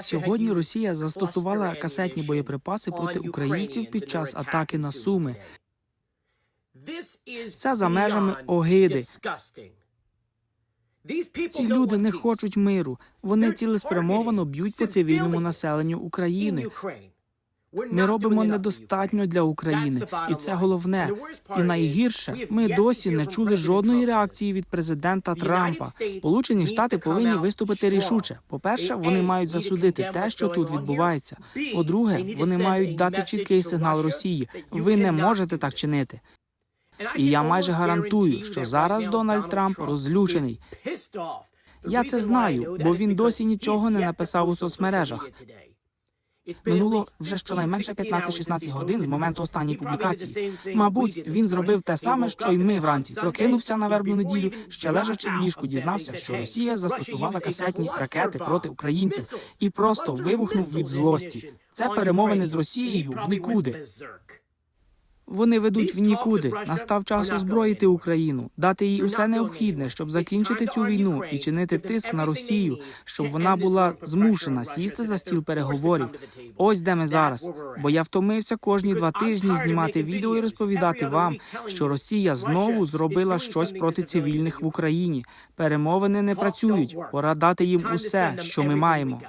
Сьогодні Росія застосувала касетні боєприпаси проти українців під час атаки на Суми. Це за межами огиди. Ці люди не хочуть миру. Вони цілеспрямовано б'ють по цивільному населенню України. Ми робимо недостатньо для України, і це головне. І найгірше, ми досі не чули жодної реакції від президента Трампа. Сполучені Штати повинні виступити рішуче. По-перше, вони мають засудити те, що тут відбувається. По-друге, вони мають дати чіткий сигнал Росії. Ви не можете так чинити. І я майже гарантую, що зараз Дональд Трамп розлючений. Я це знаю, бо він досі нічого не написав у соцмережах. Минуло вже щонайменше 15-16 годин з моменту останньої публікації. Мабуть, він зробив те саме, що й ми вранці. Прокинувся на вербну неділю, ще лежачи в ліжку, дізнався, що Росія застосувала касетні ракети проти українців і просто вибухнув від злості. Це перемовини з Росією в нікуди. Вони ведуть в нікуди. Настав час озброїти Україну, дати їй усе необхідне, щоб закінчити цю війну і чинити тиск на Росію, щоб вона була змушена сісти за стіл переговорів. Ось де ми зараз. Бо я втомився кожні два тижні знімати відео і розповідати вам, що Росія знову зробила щось проти цивільних в Україні. Перемовини не працюють. Пора дати їм усе, що ми маємо.